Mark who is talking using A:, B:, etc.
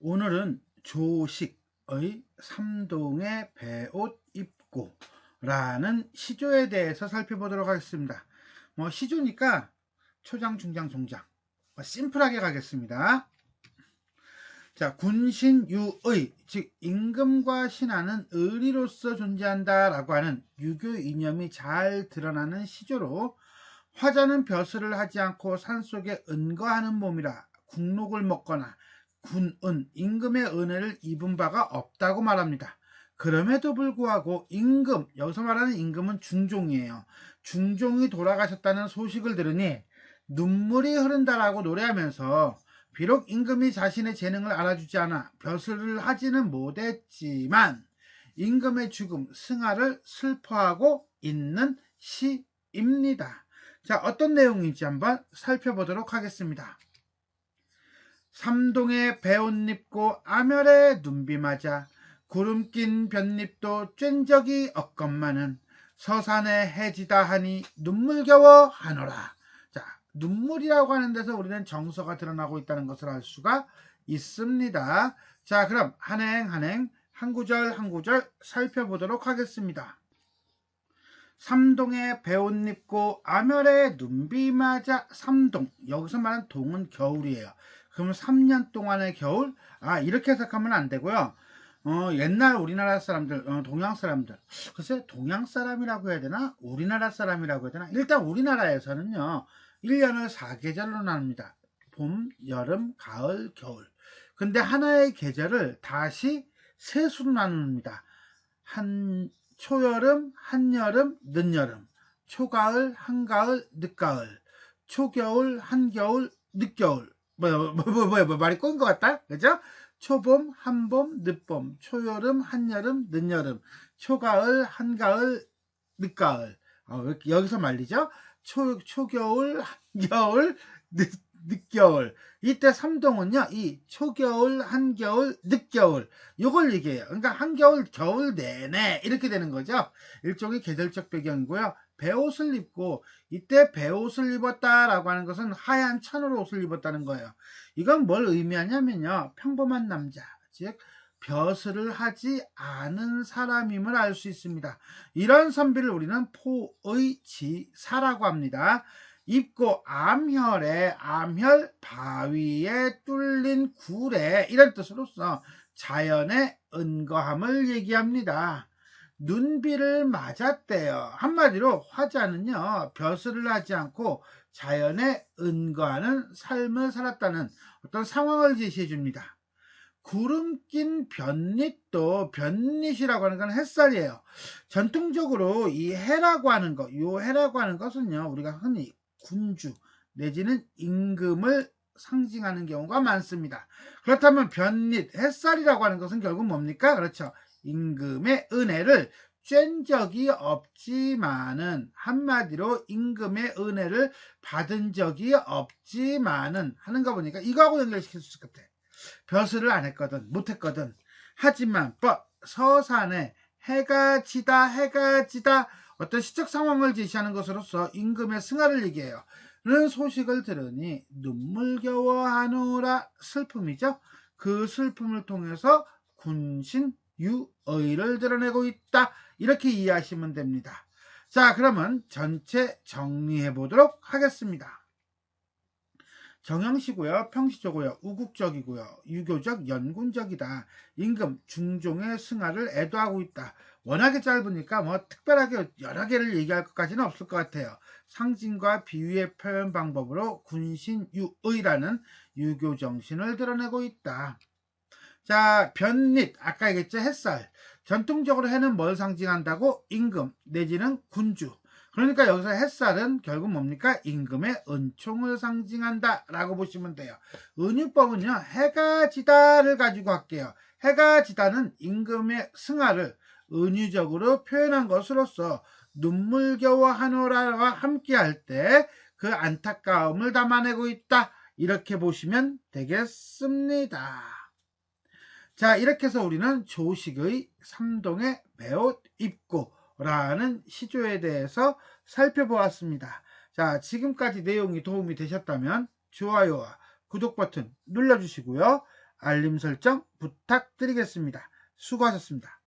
A: 오늘은 조식의 삼동의 배옷 입고 라는 시조에 대해서 살펴보도록 하겠습니다. 뭐 시조니까 초장, 중장, 종장 뭐 심플하게 가겠습니다. 자, 군신유의, 즉 임금과 신하는 의리로서 존재한다라고 하는 유교 이념이 잘 드러나는 시조로 화자는 벼슬을 하지 않고 산속에 은거하는 몸이라 국록을 먹거나 군은 임금의 은혜를 입은 바가 없다고 말합니다. 그럼에도 불구하고 임금, 여기서 말하는 임금은 중종이에요. 중종이 돌아가셨다는 소식을 들으니 눈물이 흐른다라고 노래하면서 비록 임금이 자신의 재능을 알아주지 않아 벼슬을 하지는 못했지만 임금의 죽음, 승하를 슬퍼하고 있는 시입니다. 자, 어떤 내용인지 한번 살펴보도록 하겠습니다. 삼동에 배옷 입고 아멸에 눈비 맞아 구름 낀 볏잎도 쬐 적이 없건만은 서산에 해지다 하니 눈물겨워 하노라. 자, 눈물이라고 하는 데서 우리는 정서가 드러나고 있다는 것을 알 수가 있습니다. 자, 그럼 한행 한행 한 구절 한 구절 살펴보도록 하겠습니다. 삼동에 배옷 입고 아멸에 눈비 맞아 삼동 여기서 말하는 동은 겨울이에요. 그러면 3년 동안의 겨울 아 이렇게 해석하면 안 되고요. 어, 옛날 우리나라 사람들, 어, 동양 사람들, 글쎄, 동양 사람이라고 해야 되나? 우리나라 사람이라고 해야 되나? 일단 우리나라에서는요, 1년을 4계절로 나눕니다. 봄, 여름, 가을, 겨울. 근데 하나의 계절을 다시 세수로 나눕니다. 한, 초여름, 한여름, 늦여름. 초가을, 한가을, 늦가을. 초겨울, 한겨울, 늦겨울. 뭐, 뭐, 뭐, 뭐, 뭐 말이 꼬인 것 같다? 그죠? 초봄, 한봄, 늦봄, 초여름, 한여름, 늦여름, 초가을, 한가을, 늦가을. 어, 여기서 말리죠? 초, 초겨울, 한겨울, 늦, 늦겨울. 이때 삼동은요, 이 초겨울, 한겨울, 늦겨울. 요걸 얘기해요. 그러니까 한겨울, 겨울 내내 이렇게 되는 거죠. 일종의 계절적 배경이고요. 배옷을 입고 이때 배옷을 입었다라고 하는 것은 하얀 천으로 옷을 입었다는 거예요. 이건 뭘 의미하냐면요. 평범한 남자, 즉 벼슬을 하지 않은 사람임을 알 수 있습니다. 이런 선비를 우리는 포의지사라고 합니다. 입고 암혈에 암혈 바위에 뚫린 굴에 이런 뜻으로서 자연의 은거함을 얘기합니다. 눈비를 맞았대요. 한마디로 화자는요, 벼슬을 하지 않고 자연에 은거하는 삶을 살았다는 어떤 상황을 제시해 줍니다. 구름 낀 변닛도 변닛이라고 하는 건 햇살이에요. 전통적으로 이 해라고 하는 것, 이 해라고 하는 것은요, 우리가 흔히 군주 내지는 임금을 상징하는 경우가 많습니다. 그렇다면 변닛, 햇살이라고 하는 것은 결국 뭡니까? 그렇죠. 임금의 은혜를 쬐 적이 없지만은 한마디로 임금의 은혜를 받은 적이 없지만은 하는 거 보니까 이거하고 연결시킬 수 있을 것 같아. 벼슬을 안 했거든 못했거든 하지만 법 서산에 해가 지다 해가 지다 어떤 시적 상황을 제시하는 것으로서 임금의 승하를 얘기해요. 는 소식을 들으니 눈물겨워하노라 슬픔이죠. 그 슬픔을 통해서 군신 유의를 드러내고 있다. 이렇게 이해하시면 됩니다. 자, 그러면 전체 정리해 보도록 하겠습니다. 정형시고요, 평시적고요, 우국적이고요, 유교적, 연군적이다. 임금, 중종의 승하를 애도하고 있다. 워낙에 짧으니까 뭐 특별하게 여러 개를 얘기할 것까지는 없을 것 같아요. 상징과 비유의 표현 방법으로 군신유의라는 유교 정신을 드러내고 있다. 자, 변릿, 아까 얘기했죠, 햇살. 전통적으로 해는 뭘 상징한다고? 임금, 내지는 군주. 그러니까 여기서 햇살은 결국 뭡니까? 임금의 은총을 상징한다 라고 보시면 돼요. 은유법은요, 해가 지다를 가지고 할게요. 해가 지다는 임금의 승하를 은유적으로 표현한 것으로서 눈물겨워 하노라와 함께 할 때 그 안타까움을 담아내고 있다. 이렇게 보시면 되겠습니다. 자, 이렇게 해서 우리는 조식의 삼동의 배옷 입고 라는 시조에 대해서 살펴보았습니다. 자, 지금까지 내용이 도움이 되셨다면 좋아요와 구독 버튼 눌러주시고요. 알림 설정 부탁드리겠습니다. 수고하셨습니다.